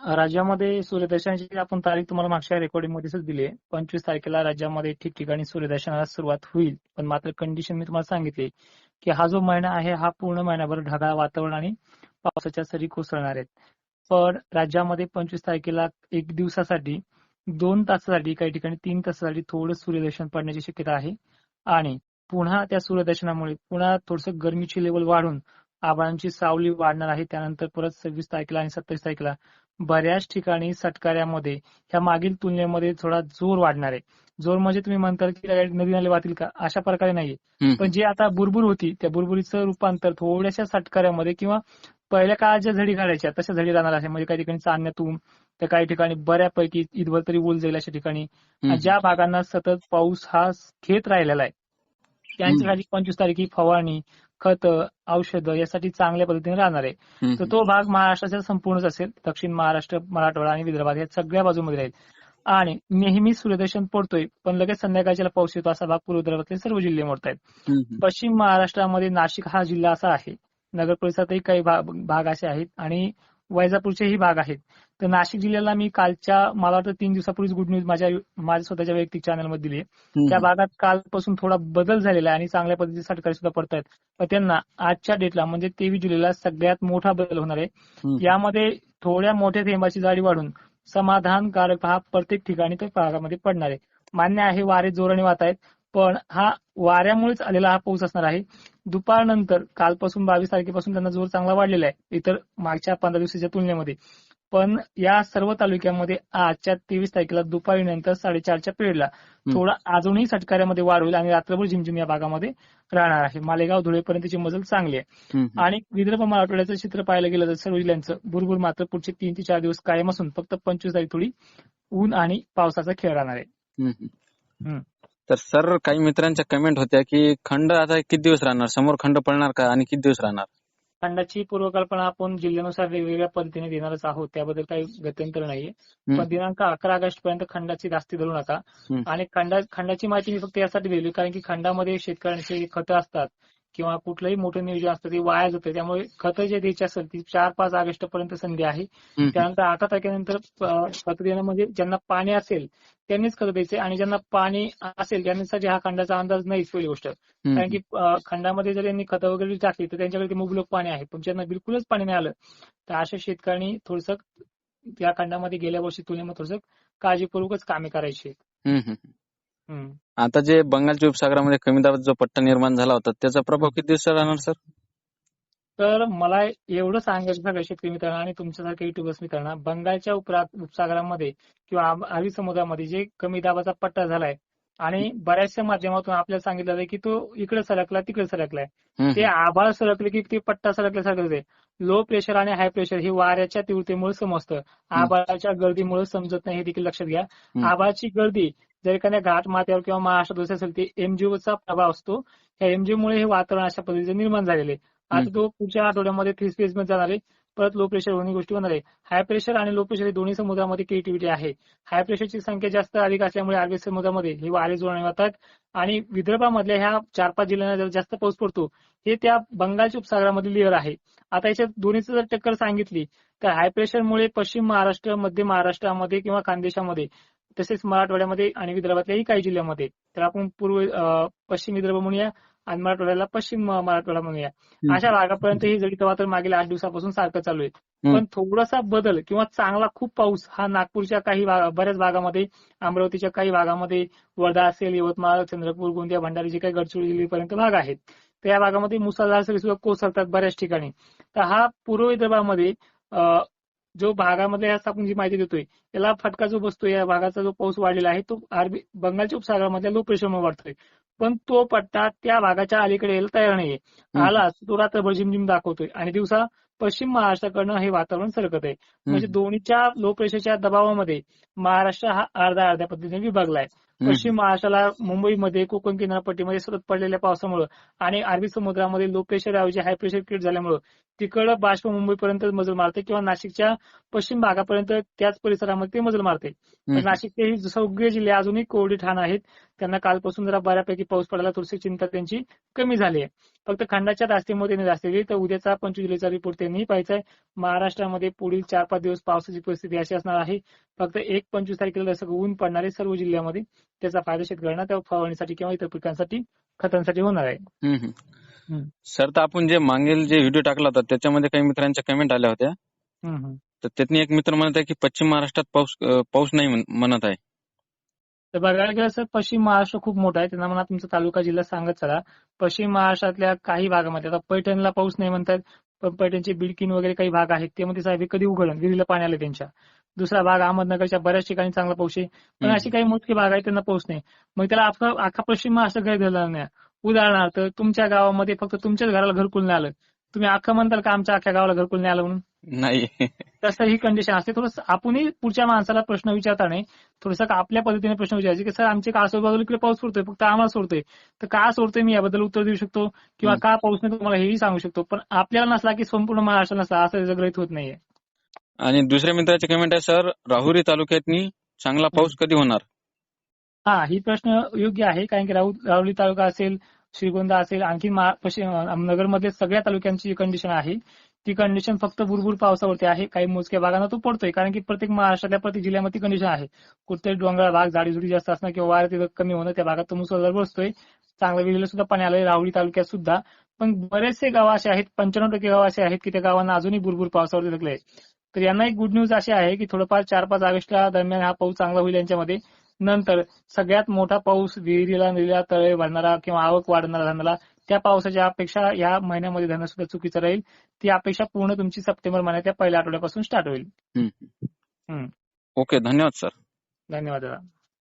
राज्यामध्ये सूर्यदर्शनाची आपण तारीख तुम्हाला मागच्या रेकॉर्डिंग मध्येच दिली आहे पंचवीस तारखेला राज्यामध्ये ठिकठिकाणी सूर्यदर्शनाला सुरुवात होईल. पण मात्र कंडिशन मी तुम्हाला सांगितले की हा जो महिना आहे हा पूर्ण महिनाभर ढगाळ वातावरण आणि पावसाच्या सरी कोसळणार आहेत. पण राज्यामध्ये पंचवीस तारखेला एक दिवसासाठी दोन तासासाठी काही ठिकाणी तीन तासासाठी थोडं सूर्यदर्शन पडण्याची शक्यता आहे. आणि पुन्हा त्या सूर्यदर्शनामुळे पुन्हा थोडस गरमीची लेवल वाढून आबाळांची सावली वाढणार आहे. त्यानंतर परत सव्वीस तारखेला आणि सत्तावीस तारखेला बऱ्याच ठिकाणी सटकाऱ्यामध्ये ह्या मागील तुलनेमध्ये थोडा जोर वाढणार आहे. जोर म्हणजे तुम्ही म्हणताल की नदी नाले वाहतील का? अशा प्रकारे नाहीये. पण जे आता बुरबुर होती त्या बुरबुरीचं रूपांतर थोड्याशा सटकाऱ्यामध्ये किंवा पहिल्या काळात ज्या झडी काढायच्या तशा झडी राहणार आहे म्हणजे काही ठिकाणी चांदण्यातून तर काही ठिकाणी बऱ्यापैकी ईदभर तरी ऊल जाईल अशा ठिकाणी. ज्या भागांना सतत पाऊस हा घेत राहिलेला आहे त्यांच्यासाठी पंचवीस तारखे फवारणी खत औषध यासाठी चांगल्या पद्धतीने राहणार आहे. तर तो भाग महाराष्ट्राचा संपूर्णच असेल. दक्षिण महाराष्ट्र मराठवाडा आणि विदर्भात या सगळ्या बाजूमध्ये राहील आणि नेहमी सूर्यदर्शन पडतोय पण लगेच संध्याकाळच्या पाऊस येतो असा भाग पूर्व विदर्भातले सर्व जिल्हे मोडत आहेत. पश्चिम महाराष्ट्रामध्ये नाशिक हा जिल्हा असा आहे. नगर परिसरातही काही भाग असे आहेत. आणि वैजापूरचेही भाग आहेत. तर नाशिक जिल्ह्याला मी कालच्या मला वाटतं तीन दिवसापूर्वीच गुड न्यूज माझ्या माझ्या स्वतःच्या वैयक्तिक चॅनलमध्ये दिली आहे त्या भागात कालपासून थोडा बदल झालेला आहे आणि चांगल्या पद्धतीचे सटकारी सुद्धा पडत आहेत पण त्यांना आजच्या डेटला म्हणजे तेवीस जुलैला सगळ्यात मोठा बदल होणार आहे. यामध्ये थोड्या मोठ्या थेंबाची जाडी वाढून समाधानकारक हा प्रत्येक ठिकाणी तो भागामध्ये पडणार आहे. मान्य आहे वारे जोराने वाहत आहेत पण हा वाऱ्यामुळेच आलेला हा पाऊस असणार आहे. दुपारनंतर कालपासून बावीस तारखेपासून त्यांना जोर चांगला वाढलेला आहे. इतर मागच्या पंधरा दिवसाच्या तुलनेमध्ये. पण या सर्व तालुक्यामध्ये आजच्या तेवीस तारखेला दुपारी नंतर साडेचारच्या पिरियडला थोडा अजूनही सटकाऱ्यामध्ये वाढ होईल आणि रात्रभर झिमझिम या भागामध्ये राहणार आहे. मालेगाव धुळेपर्यंतची मजल चांगली आहे. आणि विदर्भ मराठवाड्याचं चित्र पाहायला गेलं तर सर्व जिल्ह्यांचं भुरभुर मात्र पुढचे तीन ते चार दिवस कायम असून फक्त पंचवीस तारीख थोडी ऊन आणि पावसाचा खेळ राहणार आहे. तर सर काही मित्रांच्या कमेंट होत्या की खंड आता किती दिवस राहणार? समोर खंड पडणार का आणि किती दिवस राहणार? खंडाची पूर्वकल्पना आपण जिल्ह्यानुसार वेगवेगळ्या पद्धतीने देणारच आहोत. त्याबद्दल काही गत्यंतर नाहीये. पण दिनांक अकरा ऑगस्ट पर्यंत खंडाची जास्ती धरू नका. आणि खंडा खंडाची माहिती मी फक्त यासाठी दिली कारण की खंडामध्ये शेतकऱ्यांचे खतं असतात. किंवा कुठलंही मोठं नियोजन असतं ते वाया जातं. त्यामुळे खतं जे द्यायची असेल ती चार पाच ऑगस्ट पर्यंत संधी आहे त्यानंतर अकरा तारखेनंतर खत देणं म्हणजे ज्यांना पाणी असेल त्यांनीच खत द्यायचे आणि ज्यांना पाणी असेल त्यांच्यासाठी हा खंडाचा अंदाज नाहीच पहिली गोष्ट. कारण की खंडामध्ये जर यांनी खतं वगैरे टाकली तर त्यांच्याकडे मुबलक पाणी आहे. पण ज्यांना बिलकुलच पाणी नाही आलं तर अशा शेतकऱ्यांनी थोडस त्या खंडामध्ये गेल्या वर्षी तुलनेमध्ये थोडस काळजीपूर्वकच कामे करायची. आता जे बंगालच्या उपसागरामध्ये कमी दाबाचा जो पट्टा निर्माण झाला होता त्याचा प्रभाव किती दिवस राहणार सर? तर मला एवढं सांगायचं सगळ्या शेतकरी मित्रांना आणि तुमच्यासारख्या युट्यूबर्स मित्रांना बंगालच्या उपसागरामध्ये किंवा अरबी समुद्रामध्ये जे कमी दाबाचा पट्टा झालाय आणि बऱ्याचशा माध्यमातून आपल्याला सांगितलं आहे की तो इकडे सरकला तिकडे सरकलाय. ते आभाळ सरकले की ते पट्टा सरकल्यासारखं लो प्रेशर आणि हाय प्रेशर हे वाऱ्याच्या तीव्रतेमुळे समजतं. आभाळाच्या गर्दीमुळे समजत नाही हे देखील लक्षात घ्या. आभाळाची गर्दी जर एखाद्या घाट माथ्यावर किंवा महाराष्ट्रात असेल ते एमजीओचा प्रभाव असतो. ह्या एमजीओ मुळे हे वातावरण अशा पद्धतीचे निर्माण झालेले आता तो पुढच्या आठवड्यामध्ये थ्री स्पेस मध्ये जाणार आहे. परत लो प्रेशर होणे गोष्टी होणार आहे. हाय प्रेशर आणि लो प्रेशर हे दोन्ही समुद्रामध्ये क्रिएटिव्हिटी आहे. हाय प्रेशरची संख्या जास्त अधिक असल्यामुळे अरबी समुद्रामध्ये हे वारे जोडणे होतात. आणि विदर्भामधल्या ह्या चार पाच जिल्ह्यांना जर जास्त पाऊस पडतो हे त्या बंगालच्या उपसागरामधील लेअर आहे. आता याच्यात दोन्हीचं जर टक्कर सांगितली तर हाय प्रेशरमुळे पश्चिम महाराष्ट्र मध्य महाराष्ट्रामध्ये किंवा खानदेशामध्ये तसेच मराठवाड्यामध्ये आणि विदर्भातल्याही काही जिल्ह्यामध्ये. तर आपण पूर्व पश्चिम विदर्भ म्हणूया आणि मराठवाड्याला पश्चिम मराठवाडा म्हणूया. अशा भागापर्यंत ही जडी तर मागील आठ दिवसापासून सारखं चालू आहे. पण थोडासा बदल किंवा चांगला खूप पाऊस हा नागपूरच्या काही बऱ्याच भागामध्ये अमरावतीच्या काही भागामध्ये वर्धा असेल यवतमाळ चंद्रपूर गोंदिया भंडारी जे काही गडचिरोलीपर्यंत भाग आहेत. तर या भागामध्ये मुसळधार सरी सुद्धा कोसळतात बऱ्याच ठिकाणी. तर हा पूर्व विदर्भामध्ये जो भागामध्ये आपण जी माहिती देतोय त्याला फटका जो बसतोय या भागाचा जो पाऊस वाढलेला आहे तो अरबी बंगालच्या उपसागरामध्ये लो प्रेशरमुळे वाढतोय. पण तो पट्टा त्या भागाच्या अलीकडे यायला तयार नाहीये. आला तो रात्रभर झिमझिम दाखवतोय. आणि दिवसा पश्चिम महाराष्ट्राकडनं हे वातावरण सरकत आहे. म्हणजे दोन्हीच्या लो प्रेशरच्या दबावामध्ये महाराष्ट्र हा अर्ध्या अर्ध्या पद्धतीने विभागलाय. पश्चिम महाराष्ट्राला मुंबईमध्ये कोकण किनारपट्टीमध्ये सतत पडलेल्या पावसामुळे आणि अरबी समुद्रामध्ये लो प्रेशर ऐवजी हाय प्रेशर क्रिएट झाल्यामुळे तिकडं बाष्प मुंबईपर्यंत मजल मारते किंवा नाशिकच्या पश्चिम भागापर्यंत त्याच परिसरामध्ये ते मजल मारते. नाशिकचे सगळे जिल्हे अजूनही कोरडी ठाण आहेत. त्यांना कालपासून जरा बऱ्यापैकी पाऊस पडायला थोडीशी चिंता त्यांची कमी झाली आहे. फक्त खंडाच्या दास्तीमुळे त्यांनी जास्त दिली तर उद्याचा पंचवीस जुलैचा रिपोर्ट त्यांनी पाहायचा आहे. महाराष्ट्रामध्ये पुढील चार पाच दिवस पावसाची परिस्थिती अशी असणार आहे. फक्त एक पंचवीस तारखेला जसं ऊन पडणार आहे सर्व जिल्ह्यामध्ये. त्याचा फायदा शेतकऱ्यांना त्या फवारणीसाठी किंवा इतर पिकांसाठी खतांसाठी होणार आहे. सर तर आपण जे मागील जे व्हिडिओ टाकला होता त्याच्यामध्ये काही मित्रांच्या कमेंट आल्या होत्या. तर त्यातनी एक मित्र म्हणत आहे की पश्चिम महाराष्ट्रात पाऊस पाऊस नाही म्हण- म्हणत आहे. तर बघायला गेलं तर पश्चिम महाराष्ट्र खूप मोठा आहे. त्यांना म्हणा तुमचा तालुका जिल्हा सांगत चला. पश्चिम महाराष्ट्रातल्या काही भागामध्ये आता पैठणला पाऊस नाही म्हणतात पण पैठणचे बिडकीन वगैरे काही भाग आहेत ते मध्ये साहेब कधी उघडून विहिरीला पाणी आलं त्यांच्या. दुसरा भाग अहमदनगरच्या बऱ्याच ठिकाणी चांगला पाऊस आहे. पण. अशी काही मोजके भाग आहेत त्यांना पाऊस नाही. मग त्याला अख्खा अख्खा पश्चिम महाराष्ट्र काही धरला नाही. उदाहरणार्थ तुमच्या गावामध्ये फक्त तुमच्याच घराला घरकुल नाही आलं. तुम्ही अख्खं म्हणताल का आमच्या अख्ख्या गावाला घरकुल नाही आलं म्हणून? नाही. तसं ही कंडिशन असते. थोडस आपणही पुढच्या माणसाला प्रश्न विचारता नाही थोडस आपल्या पद्धतीने प्रश्न विचारायचे की सर आमच्या का आजूबाजूला इकडे पाऊस पडतोय? फक्त आम्हाला सोडतोय. तर का सोडतोय मी याबद्दल उत्तर देऊ शकतो? किंवा. का पाऊस नाही तुम्हाला हेही सांगू शकतो. पण आपल्याला नसला की संपूर्ण महाराष्ट्र नसला असं त्याचं गृहित होत नाहीये. आणि दुसऱ्या मित्राचे कमेंट आहे सर राहुरी तालुक्यातनी चांगला पाऊस कधी होणार? हा ही प्रश्न योग्य आहे कारण की राहुरी तालुका असेल श्रीगोंदा असेल आणखी नगरमध्ये सगळ्या तालुक्यांची जी कंडिशन आहे ती कंडिशन फक्त भुरभुर पावसावरती आहे. काही मोजक्या भागांना तो पडतोय कारण की प्रत्येक महाराष्ट्रातल्या प्रत्येक जिल्ह्यामध्ये ती कंडिशन आहे. कुठतरी डोंगराळ भाग झाडीझुडी जास्त असणं किंवा वारं तिथं कमी होणं त्या भागात तो मुसळधार बसतोय. चांगल्या विहिरीला सुद्धा पाणी आलंय राहुरी तालुक्यात सुद्धा. पण बरेचसे गाव असे आहेत पंच्याण्णव टक्के गाव असे आहेत की त्या गावांना अजूनही भुरभूर पावसावरती धकले तर यांना एक गुड न्यूज अशी आहे की थोडंफार चार पाच ऑगस्टला दरम्यान हा पाऊस चांगला होईल यांच्यामध्ये. नंतर सगळ्यात मोठा पाऊस विहिरीला नदीला तळे भरणारा किंवा आवक वाढणारा धरणारा त्या पावसाच्या अपेक्षा या महिन्यामध्ये धरणं सुद्धा चुकीचं राहील. ती अपेक्षा पूर्ण तुमची सप्टेंबर महिन्याच्या पहिल्या आठवड्यापासून स्टार्ट होईल. ओके धन्यवाद सर. धन्यवाद दादा.